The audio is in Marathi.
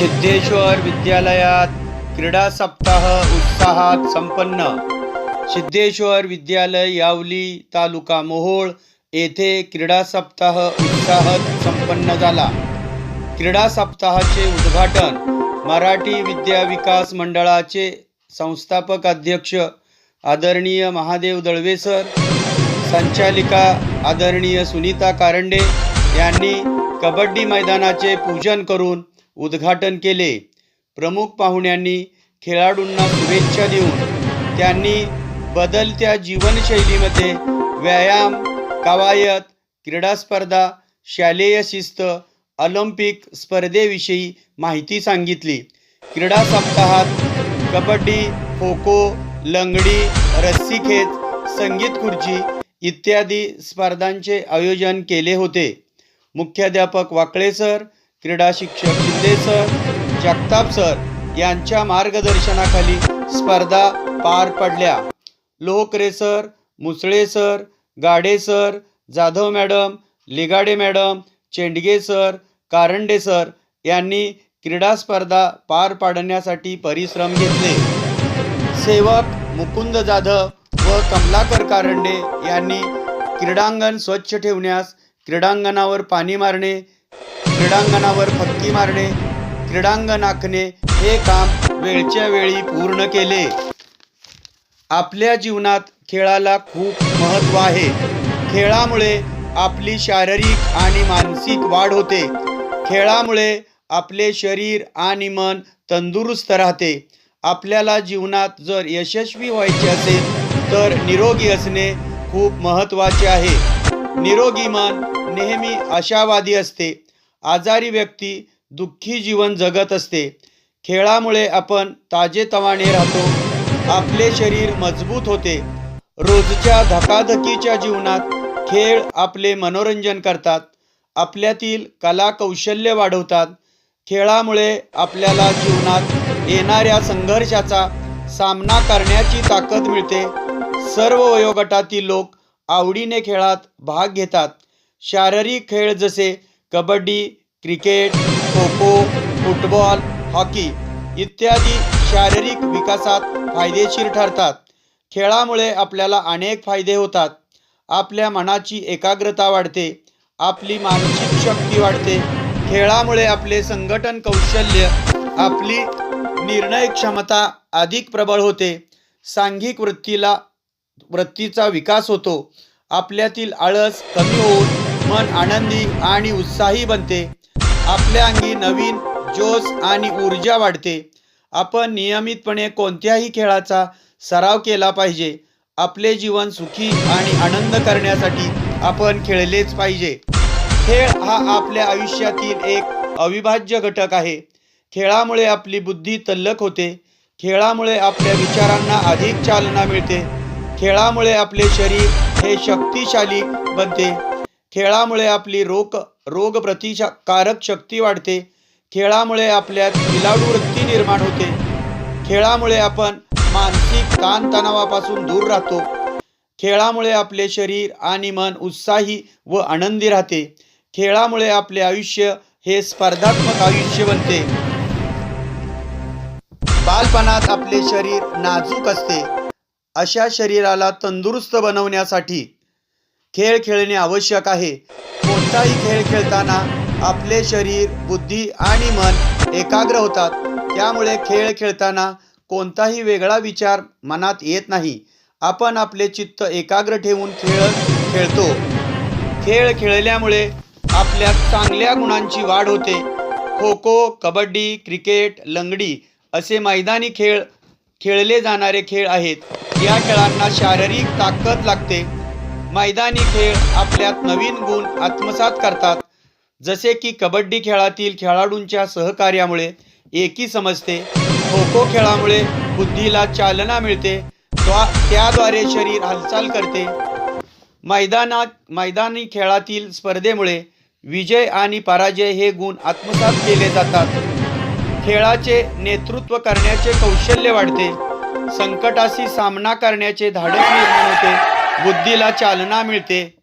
सिद्धेश्वर विद्यालयात क्रीडा सप्ताह उत्साहात संपन्न. सिद्धेश्वर विद्यालय यावली तालुका मोहोळ येथे क्रीडा सप्ताह उत्साहात संपन्न झाला. क्रीडा सप्ताहाचे उद्घाटन मराठी विद्या विकास मंडळाचे संस्थापक अध्यक्ष आदरणीय महादेव दळवे सर संचालिका आदरणीय सुनीता कारंडे यांनी कबड्डी मैदानाचे पूजन करून उद्घाटन केले. प्रमुख पाहुण्यांनी खेळाडूंना शुभेच्छा देऊन त्यांनी बदलत्या जीवनशैलीमध्ये व्यायाम कवायत क्रीडा स्पर्धा शालेय शिस्त ऑलिम्पिक स्पर्धेविषयी माहिती सांगितली. क्रीडा सप्ताहात कबड्डी खो खो लंगडी रस्सीखेच संगीत खुर्ची इत्यादी स्पर्धांचे आयोजन केले होते. मुख्याध्यापक वाकळे सर क्रीडा शिक्षक शिंदे सर जगताप सर यांच्या मार्गदर्शनाखाली स्पर्धा पार पडल्या. Lokare sir Musale sir Gade sir Jadhav madam Ligade madam Chendge sir Karande sir यांनी क्रीडा स्पर्धा पार पाडण्यासाठी परिश्रम घेतले. सेवक मुकुंद जाधव व कमलाकर कारंडे यांनी क्रीडांगण स्वच्छ ठेवण्यास क्रीडांगणावर पाणी मारणे क्रीडांगणावर फक्की मारणे क्रीडांगण आखणे हे काम वेळच्या वेळी पूर्ण केले. आपल्या जीवनात खेळाला खूप महत्त्व आहे. खेळामुळे आपली शारीरिक आणि मानसिक वाढ होते. खेळामुळे आपले शरीर आणि मन तंदुरुस्त राहते. आपल्याला जीवनात जर यशस्वी व्हायचे असेल तर निरोगी असणे खूप महत्त्वाचे आहे. निरोगी मन नेहमी आशावादी असते. आजारी व्यक्ती दुःखी जीवन जगत असते. खेळामुळे आपण ताजेतवाने राहतो. आपले शरीर मजबूत होते. रोजच्या धकाधकीच्या जीवनात खेळ आपले मनोरंजन करतात. आपल्यातील कला कौशल्य वाढवतात. खेळामुळे आपल्याला जीवनात येणाऱ्या संघर्षाचा सामना करण्याची ताकद मिळते. सर्व वयोगटातील लोक आवडीने खेळात भाग घेतात. शारीरिक खेळ जसे kabaddi cricket kho kho football hockey इत्यादी शारीरिक विकासात फायदेशीर ठरतात. खेळामुळे आपल्याला अनेक फायदे होतात. आपल्या मनाची एकाग्रता वाढते. आपली मानसिक शक्ती वाढते. खेळामुळे आपले संघटन कौशल्य आपली निर्णय क्षमता अधिक प्रबळ होते. सांघिक वृत्तीला वृत्तीचा विकास होतो. आपल्यातील आळस कमी होऊन मन आनंदी आणि उत्साही बनते. आपल्या अंगी नवीन जोश आणि ऊर्जा वाढते. आपण नियमितपणे कोणत्याही खेळाचा सराव केला पाहिजे. आपले जीवन सुखी आणि आनंद करण्यासाठी आपण खेळलेच पाहिजे. खेळ हा आपल्या आयुष्यातील एक अविभाज्य घटक आहे. खेळामुळे आपली बुद्धी तल्लक होते. खेळामुळे आपल्या विचारांना अधिक चालना मिळते. खेळामुळे आपले शरीर हे शक्तिशाली बनते. खेळामुळे आपली रोग रोग प्रतिकारक शक्ती वाढते. खेळामुळे आपल्यात खिलाडू वृत्ती निर्माण होते. खेळामुळे आपण मानसिक ताणतणावापासून दूर राहतो. खेळामुळे आपले शरीर आणि मन उत्साही व आनंदी राहते. खेळामुळे आपले आयुष्य हे स्पर्धात्मक आयुष्य बनते. बालपणात आपले शरीर नाजूक असते. अशा शरीराला तंदुरुस्त बनवण्यासाठी खेळ खेळणे आवश्यक आहे. कोणताही खेळ खेळताना आपले शरीर बुद्धी आणि मन एकाग्र होतात. त्यामुळे खेळ खेळताना कोणताही वेगळा विचार मनात येत नाही. आपण आपले चित्त एकाग्र ठेवून खेळ खेळतो. खेळ खेळल्यामुळे आपल्या चांगल्या गुणांची वाढ होते. खो खो कबड्डी क्रिकेट लंगडी असे मैदानी खेळ खेळले जाणारे खेळ आहेत. या खेळांना शारीरिक ताकद लागते. मैदानी खेळ आपल्यात नवीन गुण आत्मसात करतात. जसे की कबड्डी खेळातील खेळाडूंच्या सहकार्यामुळे एकी समजते खो खो खेळामुळे बुद्धीला चालना मिळते त्याद्वारे शरीर हालचाल करते. मैदानात मैदानी खेळातील स्पर्धेमुळे विजय आणि पराजय हे गुण आत्मसात केले जातात. खेळाचे नेतृत्व करण्याचे कौशल्य वाढते. संकटाशी सामना करण्याचे धाडस निर्माण होते. बुद्धीला चालना मिळते.